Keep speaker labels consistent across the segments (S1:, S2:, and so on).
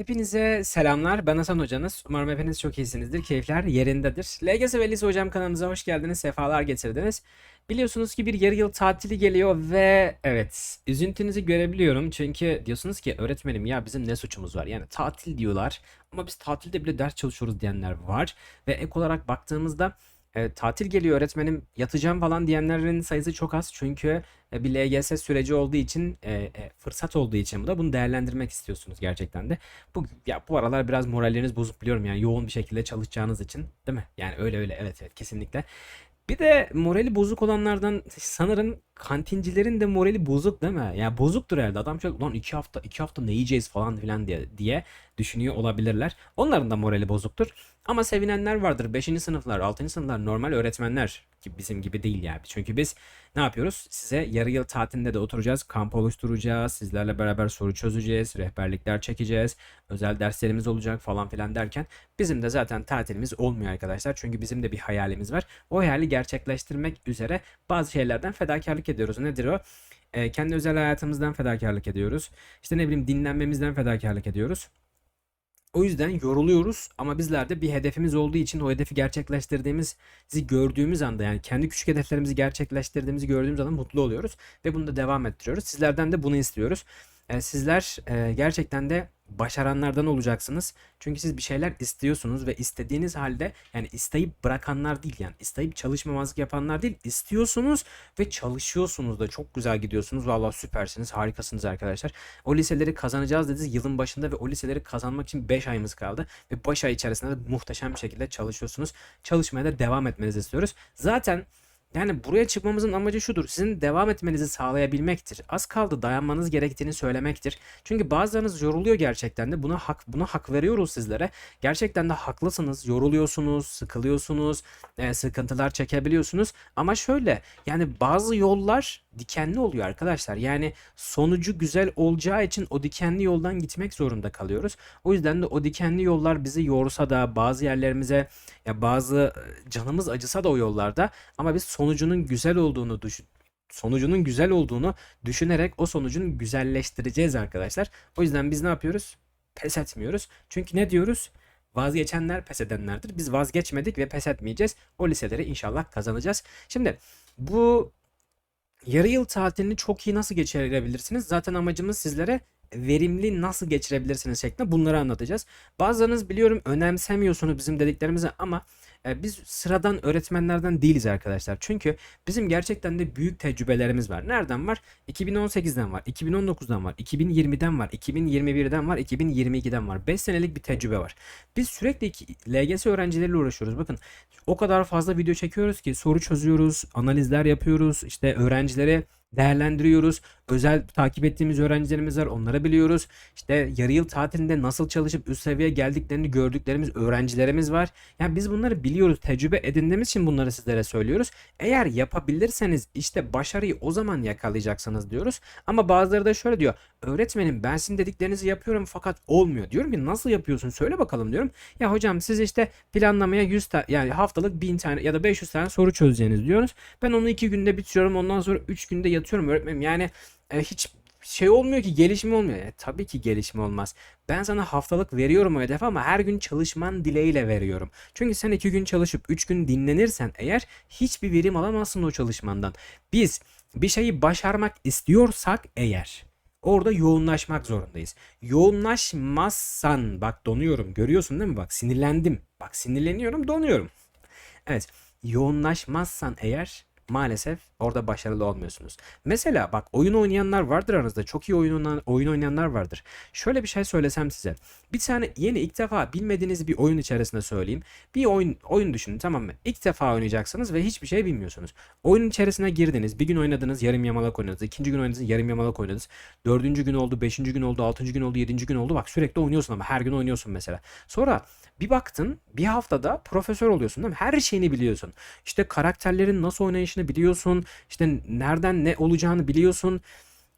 S1: Hepinize selamlar. Ben Hasan Hocanız. Umarım hepiniz çok iyisinizdir. Keyifler yerindedir. LGS ve Lise Hocam kanalımıza hoş geldiniz. Sefalar getirdiniz. Biliyorsunuz ki bir yarı yıl tatili geliyor ve evet üzüntünüzü görebiliyorum. Çünkü diyorsunuz ki öğretmenim ya bizim ne suçumuz var? Yani tatil diyorlar ama biz tatilde bile ders çalışıyoruz diyenler var. Ve ek olarak baktığımızda e, tatil geliyor öğretmenim yatacağım falan diyenlerin sayısı çok az. Çünkü e, bir LGS süreci olduğu için e, e, fırsat olduğu için bu da bunu değerlendirmek istiyorsunuz gerçekten de. Bu ya bu aralar biraz moralleriniz bozuk biliyorum yani yoğun bir şekilde çalışacağınız için değil mi? Yani öyle öyle evet evet kesinlikle. Bir de morali bozuk olanlardan sanırım kantincilerin de morali bozuk değil mi? Yani bozuktur herhalde. Adam çok lan iki hafta iki hafta ne yiyeceğiz falan filan diye diye düşünüyor olabilirler. Onların da morali bozuktur. Ama sevinenler vardır. Beşinci sınıflar, altıncı sınıflar normal öğretmenler ki bizim gibi değil yani. Çünkü biz ne yapıyoruz? Size yarı yıl tatilinde de oturacağız. Kamp oluşturacağız. Sizlerle beraber soru çözeceğiz. Rehberlikler çekeceğiz. Özel derslerimiz olacak falan filan derken bizim de zaten tatilimiz olmuyor arkadaşlar. Çünkü bizim de bir hayalimiz var. O hayali gerçekleştirmek üzere bazı şeylerden fedakarlık ediyoruz. Nedir o? Ee, kendi özel hayatımızdan fedakarlık ediyoruz. İşte ne bileyim dinlenmemizden fedakarlık ediyoruz. O yüzden yoruluyoruz ama bizler de bir hedefimiz olduğu için o hedefi gerçekleştirdiğimizi gördüğümüz anda yani kendi küçük hedeflerimizi gerçekleştirdiğimizi gördüğümüz anda mutlu oluyoruz ve bunu da devam ettiriyoruz. Sizlerden de bunu istiyoruz. E, sizler e, gerçekten de başaranlardan olacaksınız. Çünkü siz bir şeyler istiyorsunuz ve istediğiniz halde yani isteyip bırakanlar değil yani isteyip çalışmamazlık yapanlar değil istiyorsunuz ve çalışıyorsunuz da çok güzel gidiyorsunuz. Vallahi süpersiniz, harikasınız arkadaşlar. O liseleri kazanacağız dediniz yılın başında ve o liseleri kazanmak için 5 ayımız kaldı ve 5 ay içerisinde de muhteşem bir şekilde çalışıyorsunuz. Çalışmaya da devam etmenizi istiyoruz. Zaten yani buraya çıkmamızın amacı şudur. Sizin devam etmenizi sağlayabilmektir. Az kaldı dayanmanız gerektiğini söylemektir. Çünkü bazılarınız yoruluyor gerçekten de. Buna hak buna hak veriyoruz sizlere. Gerçekten de haklısınız. Yoruluyorsunuz, sıkılıyorsunuz, e, sıkıntılar çekebiliyorsunuz. Ama şöyle yani bazı yollar dikenli oluyor arkadaşlar. Yani sonucu güzel olacağı için o dikenli yoldan gitmek zorunda kalıyoruz. O yüzden de o dikenli yollar bizi yorsa da bazı yerlerimize ya bazı e, canımız acısa da o yollarda ama biz sonucunun güzel olduğunu düşün sonucunun güzel olduğunu düşünerek o sonucun güzelleştireceğiz arkadaşlar. O yüzden biz ne yapıyoruz? Pes etmiyoruz. Çünkü ne diyoruz? Vazgeçenler pes edenlerdir. Biz vazgeçmedik ve pes etmeyeceğiz. O liseleri inşallah kazanacağız. Şimdi bu yarı yıl tatilini çok iyi nasıl geçirebilirsiniz? Zaten amacımız sizlere verimli nasıl geçirebilirsiniz şeklinde bunları anlatacağız. Bazılarınız biliyorum önemsemiyorsunuz bizim dediklerimizi ama e, biz sıradan öğretmenlerden değiliz arkadaşlar. Çünkü bizim gerçekten de büyük tecrübelerimiz var. Nereden var? 2018'den var, 2019'dan var, 2020'den var, 2021'den var, 2022'den var. 5 senelik bir tecrübe var. Biz sürekli LGS öğrencileriyle uğraşıyoruz. Bakın o kadar fazla video çekiyoruz ki soru çözüyoruz, analizler yapıyoruz, işte öğrencileri değerlendiriyoruz. Özel takip ettiğimiz öğrencilerimiz var. Onları biliyoruz. İşte yarı yıl tatilinde nasıl çalışıp üst seviyeye geldiklerini gördüklerimiz öğrencilerimiz var. Yani biz bunları biliyoruz. Tecrübe edindiğimiz için bunları sizlere söylüyoruz. Eğer yapabilirseniz işte başarıyı o zaman yakalayacaksınız diyoruz. Ama bazıları da şöyle diyor. Öğretmenim ben sizin dediklerinizi yapıyorum fakat olmuyor. Diyorum ki nasıl yapıyorsun söyle bakalım diyorum. Ya hocam siz işte planlamaya 100 ta- yani haftalık 1000 tane ya da 500 tane soru çözeceğiniz diyoruz. Ben onu 2 günde bitiriyorum. Ondan sonra 3 günde yatıyorum öğretmenim. Yani e, hiç şey olmuyor ki gelişme olmuyor. E, tabii ki gelişme olmaz. Ben sana haftalık veriyorum o hedefi ama her gün çalışman dileğiyle veriyorum. Çünkü sen 2 gün çalışıp 3 gün dinlenirsen eğer hiçbir verim alamazsın o çalışmandan. Biz bir şeyi başarmak istiyorsak eğer Orada yoğunlaşmak zorundayız. Yoğunlaşmazsan bak donuyorum görüyorsun değil mi? Bak sinirlendim. Bak sinirleniyorum donuyorum. Evet yoğunlaşmazsan eğer maalesef orada başarılı olmuyorsunuz. Mesela bak oyun oynayanlar vardır aranızda. Çok iyi oyun, oyun oynayanlar vardır. Şöyle bir şey söylesem size. Bir tane yeni ilk defa bilmediğiniz bir oyun içerisinde söyleyeyim. Bir oyun oyun düşünün tamam mı? İlk defa oynayacaksınız ve hiçbir şey bilmiyorsunuz. Oyunun içerisine girdiniz. Bir gün oynadınız yarım yamalak oynadınız. İkinci gün oynadınız yarım yamalak oynadınız. Dördüncü gün oldu, beşinci gün oldu, altıncı gün oldu, yedinci gün oldu. Bak sürekli oynuyorsun ama her gün oynuyorsun mesela. Sonra bir baktın bir haftada profesör oluyorsun değil mi? Her şeyini biliyorsun. İşte karakterlerin nasıl oynayışını biliyorsun. İşte nereden ne olacağını biliyorsun.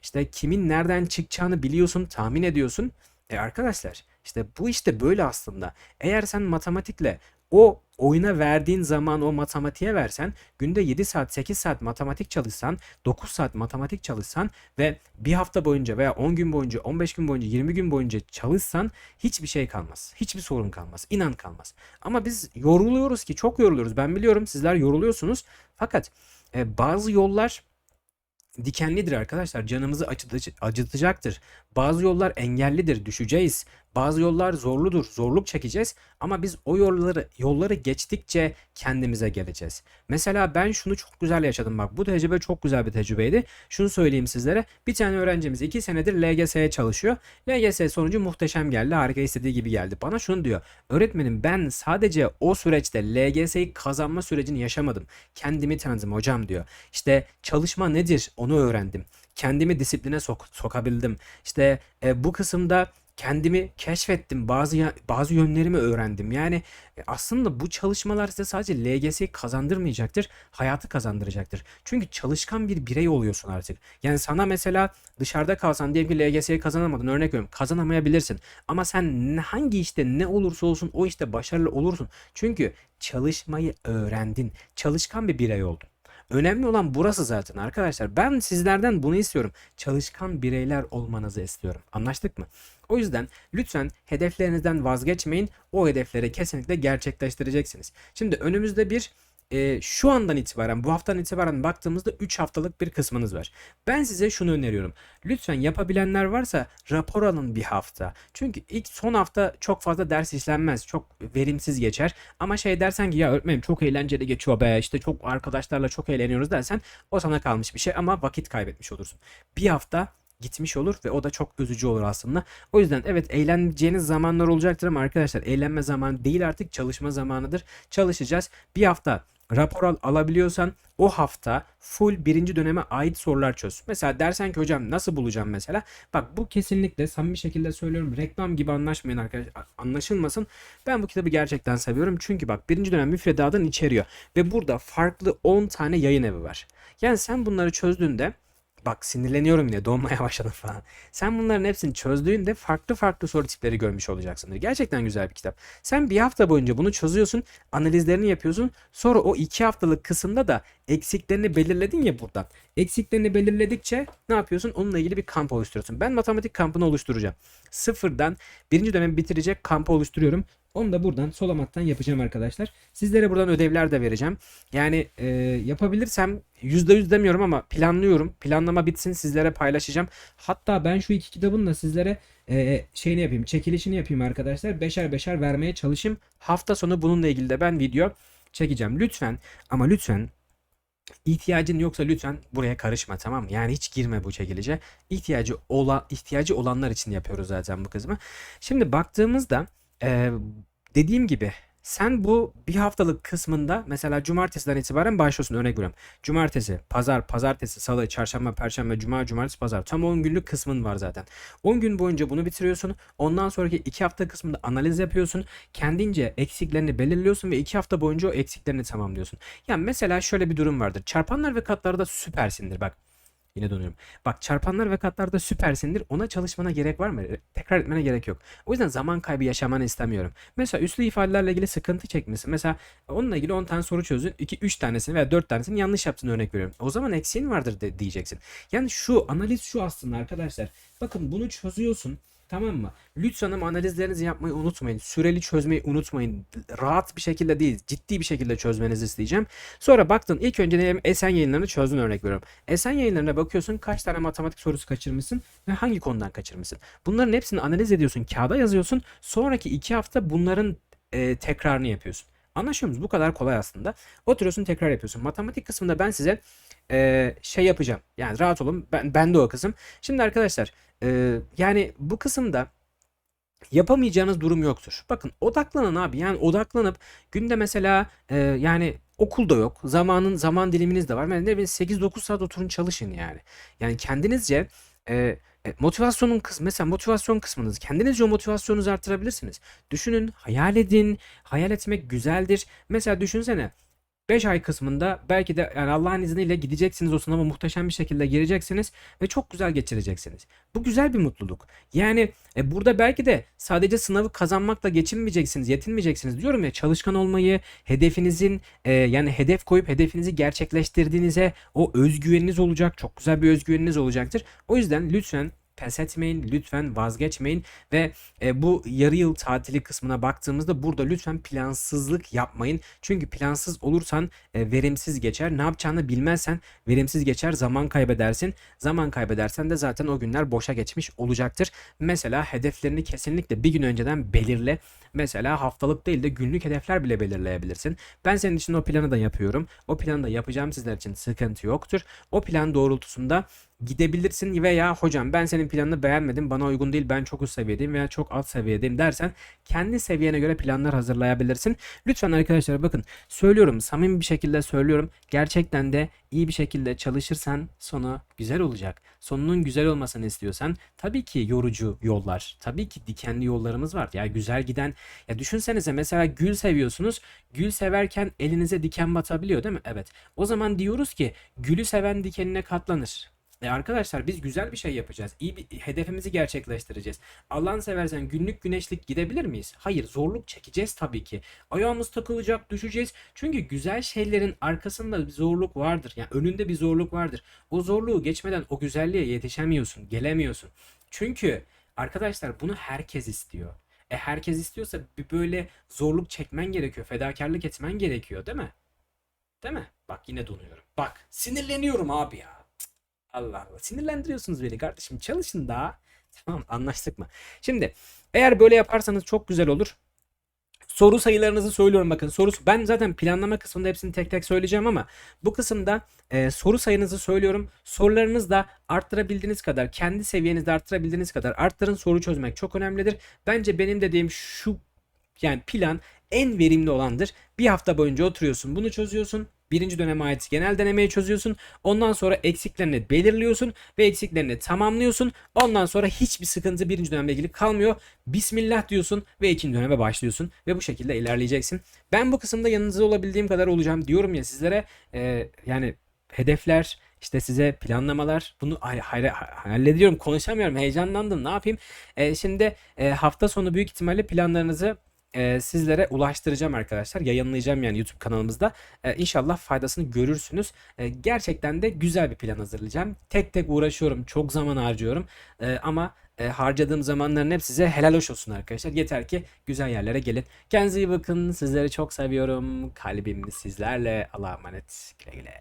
S1: İşte kimin nereden çıkacağını biliyorsun, tahmin ediyorsun. E arkadaşlar işte bu işte böyle aslında. Eğer sen matematikle o oyuna verdiğin zaman o matematiğe versen günde 7 saat 8 saat matematik çalışsan 9 saat matematik çalışsan ve bir hafta boyunca veya 10 gün boyunca 15 gün boyunca 20 gün boyunca çalışsan hiçbir şey kalmaz. Hiçbir sorun kalmaz. İnan kalmaz. Ama biz yoruluyoruz ki çok yoruluyoruz. Ben biliyorum sizler yoruluyorsunuz. Fakat e, bazı yollar dikenlidir arkadaşlar. Canımızı acıtacaktır. Bazı yollar engellidir, düşeceğiz. Bazı yollar zorludur, zorluk çekeceğiz. Ama biz o yolları yolları geçtikçe kendimize geleceğiz. Mesela ben şunu çok güzel yaşadım bak. Bu tecrübe çok güzel bir tecrübeydi. Şunu söyleyeyim sizlere. Bir tane öğrencimiz 2 senedir LGS'ye çalışıyor. LGS sonucu muhteşem geldi. Harika istediği gibi geldi. Bana şunu diyor. Öğretmenim ben sadece o süreçte LGS'yi kazanma sürecini yaşamadım. Kendimi tanıdım hocam diyor. İşte çalışma nedir onu öğrendim. Kendimi disipline sok sokabildim. İşte e, bu kısımda kendimi keşfettim. Bazı bazı yönlerimi öğrendim. Yani e, aslında bu çalışmalar size sadece LGS'yi kazandırmayacaktır, hayatı kazandıracaktır. Çünkü çalışkan bir birey oluyorsun artık. Yani sana mesela dışarıda kalsan diyelim ki LGS'yi kazanamadın örnek veriyorum kazanamayabilirsin. Ama sen hangi işte ne olursa olsun o işte başarılı olursun. Çünkü çalışmayı öğrendin. Çalışkan bir birey oldun. Önemli olan burası zaten arkadaşlar. Ben sizlerden bunu istiyorum. Çalışkan bireyler olmanızı istiyorum. Anlaştık mı? O yüzden lütfen hedeflerinizden vazgeçmeyin. O hedefleri kesinlikle gerçekleştireceksiniz. Şimdi önümüzde bir e, şu andan itibaren, bu haftadan itibaren baktığımızda 3 haftalık bir kısmınız var. Ben size şunu öneriyorum. Lütfen yapabilenler varsa rapor alın bir hafta. Çünkü ilk son hafta çok fazla ders işlenmez. Çok verimsiz geçer. Ama şey dersen ki ya öğretmenim çok eğlenceli geçiyor be işte çok arkadaşlarla çok eğleniyoruz dersen o sana kalmış bir şey ama vakit kaybetmiş olursun. Bir hafta gitmiş olur ve o da çok üzücü olur aslında. O yüzden evet eğleneceğiniz zamanlar olacaktır ama arkadaşlar eğlenme zamanı değil artık çalışma zamanıdır. Çalışacağız. Bir hafta rapor al- alabiliyorsan o hafta full birinci döneme ait sorular çöz. Mesela dersen ki hocam nasıl bulacağım mesela? Bak bu kesinlikle samimi şekilde söylüyorum. Reklam gibi anlaşmayın arkadaşlar. Anlaşılmasın. Ben bu kitabı gerçekten seviyorum. Çünkü bak birinci dönem müfredatını içeriyor. Ve burada farklı 10 tane yayın evi var. Yani sen bunları çözdüğünde Bak sinirleniyorum yine donmaya başladım falan. Sen bunların hepsini çözdüğünde farklı farklı soru tipleri görmüş olacaksındır. Gerçekten güzel bir kitap. Sen bir hafta boyunca bunu çözüyorsun, analizlerini yapıyorsun. Sonra o iki haftalık kısımda da eksiklerini belirledin ya buradan. Eksiklerini belirledikçe ne yapıyorsun? Onunla ilgili bir kamp oluşturuyorsun. Ben matematik kampını oluşturacağım. Sıfırdan birinci dönemi bitirecek kampı oluşturuyorum. Onu da buradan solamaktan yapacağım arkadaşlar. Sizlere buradan ödevler de vereceğim. Yani e, yapabilirsem %100 demiyorum ama planlıyorum. Planlama bitsin sizlere paylaşacağım. Hatta ben şu iki kitabın da sizlere e, şeyini yapayım, çekilişini yapayım arkadaşlar. Beşer beşer vermeye çalışayım. Hafta sonu bununla ilgili de ben video çekeceğim. Lütfen ama lütfen ihtiyacın yoksa lütfen buraya karışma tamam mı? Yani hiç girme bu çekilişe. İhtiyacı ola ihtiyacı olanlar için yapıyoruz zaten bu kısmı. Şimdi baktığımızda e, dediğim gibi sen bu bir haftalık kısmında mesela cumartesiden itibaren başlıyorsun örnek veriyorum. Cumartesi, pazar, pazartesi, salı, çarşamba, perşembe, cuma, cumartesi, pazar. Tam 10 günlük kısmın var zaten. 10 gün boyunca bunu bitiriyorsun. Ondan sonraki 2 hafta kısmında analiz yapıyorsun. Kendince eksiklerini belirliyorsun ve 2 hafta boyunca o eksiklerini tamamlıyorsun. Yani mesela şöyle bir durum vardır. Çarpanlar ve katlarda süpersindir bak. Yine dönüyorum. Bak çarpanlar ve katlarda süpersindir. Ona çalışmana gerek var mı? Tekrar etmene gerek yok. O yüzden zaman kaybı yaşamanı istemiyorum. Mesela üslü ifadelerle ilgili sıkıntı çekmişsin. Mesela onunla ilgili 10 tane soru çözdün. 2-3 tanesini veya 4 tanesini yanlış yaptığını örnek veriyorum. O zaman eksiğin vardır de, diyeceksin. Yani şu analiz şu aslında arkadaşlar. Bakın bunu çözüyorsun. Tamam mı? Lütfen ama analizlerinizi yapmayı unutmayın. Süreli çözmeyi unutmayın. Rahat bir şekilde değil, ciddi bir şekilde çözmenizi isteyeceğim. Sonra baktın ilk önce diyelim Esen yayınlarını çözdün örnek veriyorum. Esen yayınlarına bakıyorsun kaç tane matematik sorusu kaçırmışsın ve hangi konudan kaçırmışsın. Bunların hepsini analiz ediyorsun, kağıda yazıyorsun. Sonraki iki hafta bunların e, tekrarını yapıyorsun. Anlaşıyor musunuz? Bu kadar kolay aslında. Oturuyorsun tekrar yapıyorsun. Matematik kısmında ben size e, şey yapacağım. Yani rahat olun. Ben, ben de o kısım. Şimdi arkadaşlar e, yani bu kısımda yapamayacağınız durum yoktur. Bakın odaklanın abi. Yani odaklanıp günde mesela e, yani okulda yok. Zamanın zaman diliminiz de var. Yani ne bileyim 8-9 saat oturun çalışın yani. Yani kendinizce e, e, motivasyonun kısmı mesela motivasyon kısmınız kendinizce o motivasyonunuzu artırabilirsiniz. Düşünün, hayal edin. Hayal etmek güzeldir. Mesela düşünsene 5 ay kısmında belki de yani Allah'ın izniyle gideceksiniz o sınava muhteşem bir şekilde gireceksiniz ve çok güzel geçireceksiniz. Bu güzel bir mutluluk. Yani e, burada belki de sadece sınavı kazanmakla geçinmeyeceksiniz, yetinmeyeceksiniz diyorum ya çalışkan olmayı, hedefinizin e, yani hedef koyup hedefinizi gerçekleştirdiğinize o özgüveniniz olacak. Çok güzel bir özgüveniniz olacaktır. O yüzden lütfen pes etmeyin, lütfen vazgeçmeyin ve e, bu yarı yıl tatili kısmına baktığımızda burada lütfen plansızlık yapmayın. Çünkü plansız olursan e, verimsiz geçer. Ne yapacağını bilmezsen verimsiz geçer, zaman kaybedersin. Zaman kaybedersen de zaten o günler boşa geçmiş olacaktır. Mesela hedeflerini kesinlikle bir gün önceden belirle. Mesela haftalık değil de günlük hedefler bile belirleyebilirsin. Ben senin için o planı da yapıyorum. O planı da yapacağım sizler için sıkıntı yoktur. O plan doğrultusunda gidebilirsin veya hocam ben senin planını beğenmedim bana uygun değil ben çok üst seviyedeyim veya çok alt seviyedeyim dersen kendi seviyene göre planlar hazırlayabilirsin. Lütfen arkadaşlar bakın söylüyorum samimi bir şekilde söylüyorum gerçekten de iyi bir şekilde çalışırsan sonu güzel olacak. Sonunun güzel olmasını istiyorsan tabii ki yorucu yollar tabii ki dikenli yollarımız var. Ya güzel giden ya düşünsenize mesela gül seviyorsunuz gül severken elinize diken batabiliyor değil mi? Evet o zaman diyoruz ki gülü seven dikenine katlanır. E arkadaşlar biz güzel bir şey yapacağız. İyi bir hedefimizi gerçekleştireceğiz. Allah'ını seversen günlük güneşlik gidebilir miyiz? Hayır, zorluk çekeceğiz tabii ki. Ayağımız takılacak, düşeceğiz. Çünkü güzel şeylerin arkasında bir zorluk vardır. Yani önünde bir zorluk vardır. O zorluğu geçmeden o güzelliğe yetişemiyorsun, gelemiyorsun. Çünkü arkadaşlar bunu herkes istiyor. E herkes istiyorsa bir böyle zorluk çekmen gerekiyor, fedakarlık etmen gerekiyor, değil mi? Değil mi? Bak yine donuyorum. Bak sinirleniyorum abi ya. Allah Allah. Sinirlendiriyorsunuz beni kardeşim. Çalışın daha. Tamam anlaştık mı? Şimdi eğer böyle yaparsanız çok güzel olur. Soru sayılarınızı söylüyorum bakın. Sorusu ben zaten planlama kısmında hepsini tek tek söyleyeceğim ama bu kısımda e, soru sayınızı söylüyorum. Sorularınızı da arttırabildiğiniz kadar, kendi seviyenizde arttırabildiğiniz kadar arttırın. Soru çözmek çok önemlidir. Bence benim dediğim şu yani plan en verimli olandır. Bir hafta boyunca oturuyorsun, bunu çözüyorsun. Birinci döneme ait genel denemeyi çözüyorsun. Ondan sonra eksiklerini belirliyorsun ve eksiklerini tamamlıyorsun. Ondan sonra hiçbir sıkıntı birinci dönemle ilgili kalmıyor. Bismillah diyorsun ve ikinci döneme başlıyorsun ve bu şekilde ilerleyeceksin. Ben bu kısımda yanınızda olabildiğim kadar olacağım diyorum ya sizlere. Ee, yani hedefler, işte size planlamalar bunu hay- hay- hallediyorum konuşamıyorum heyecanlandım ne yapayım Ee, şimdi e, hafta sonu büyük ihtimalle planlarınızı e, sizlere ulaştıracağım arkadaşlar. Yayınlayacağım yani YouTube kanalımızda. E, İnşallah faydasını görürsünüz. E, gerçekten de güzel bir plan hazırlayacağım. Tek tek uğraşıyorum çok zaman harcıyorum. E, ama e, harcadığım zamanların hep size helal hoş olsun arkadaşlar. Yeter ki güzel yerlere gelin. Kendinize iyi bakın. Sizleri çok seviyorum. Kalbim sizlerle. Allah'a emanet. Güle güle